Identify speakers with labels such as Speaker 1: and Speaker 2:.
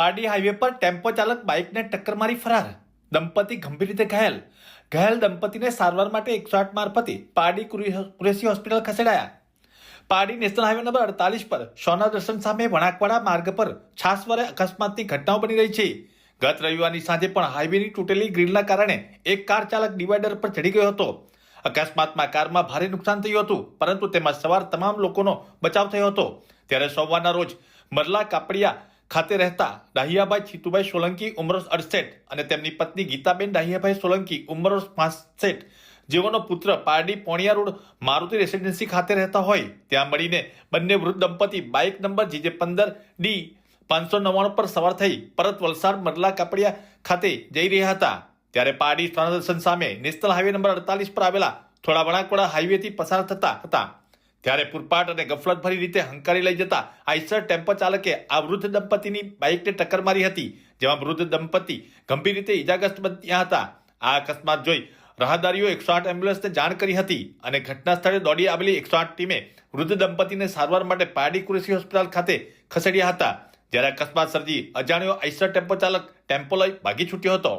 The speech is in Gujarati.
Speaker 1: પારડી હાઈવે પર ટેમ્પો ચાલક બાઇકને ટક્કર મારી ફરાર. દંપતી ગંભીર રીતે ઘાયલ. ઘાયલ દંપતીને સારવાર માટે એકસો આઠ મારફતે પારડી કુરે- કુરેશી હોસ્પિટલ ખસેડાયા. પારડી નેશનલ હાઈવે નંબર અડતાલીસ પર સોના દર્શન સામે વણાકવાડા માર્ગ પર છાસવારે અકસ્માતની ઘટનાઓ બની રહી છે. ગત રવિવારની સાંજે પણ હાઈવેની તૂટેલી ગ્રીલના કારણે એક કાર ચાલક ડિવાઈડર પર ચડી ગયો હતો. અકસ્માતમાં કારમાં ભારે નુકસાન થયું હતું, પરંતુ તેમાં સવાર તમામ લોકોનો બચાવ થયો હતો. ત્યારે સોમવારના રોજ મરલા કાપડિયા ખાતે રહેતા ડાહિયાભાઈ છીતુભાઈ સોલંકી ઉંમર અડસઠ અને તેમની પત્ની ગીતાબેન ડાહિયાભાઈ સોલંકી ઉંમર પાસઠ જેઓનો પુત્ર પારડી પોણિયા રોડ, મારુતિ રેસિડેન્સી ખાતે રહેતા હોય. ત્યાં મળીને બંને વૃદ્ધ દંપતી બાઇક નંબર જીજે પંદર ડી પાંચસો નવ્વાણું પર સવાર થઈ પરત વલસાડ મરલા કાપડિયા ખાતે જઈ રહ્યા હતા. ત્યારે પારડી સ્વાનદર્શન સામે નેશનલ હાઈવે નંબર અડતાલીસ પર આવેલા થોડા વણાકવાડા હાઈવેથી પસાર થતા હતા. ત્યારે પૂરપાટ અને ગફલતભરી રીતે હંકારી લઈ જતા આઈસર ટેમ્પો ચાલકે આ વૃદ્ધ દંપતીની બાઇકને ટક્કર મારી હતી, જેમાં વૃદ્ધ દંપતી ગંભીર રીતે ઇજાગ્રસ્ત બન્યા હતા. આ અકસ્માત જોઈ રાહદારીઓ એકસો આઠ એમ્બ્યુલન્સને જાણ કરી હતી અને ઘટના સ્થળે દોડી આવેલી એકસો આઠ ટીમે વૃદ્ધ દંપતીને સારવાર માટે પારડી કુરેશી હોસ્પિટલ ખાતે ખસેડ્યા હતા. જ્યારે અકસ્માત સર્જી અજાણ્યો આઈસર ટેમ્પો ચાલક ટેમ્પો લઈ ભાગી છૂટ્યો હતો.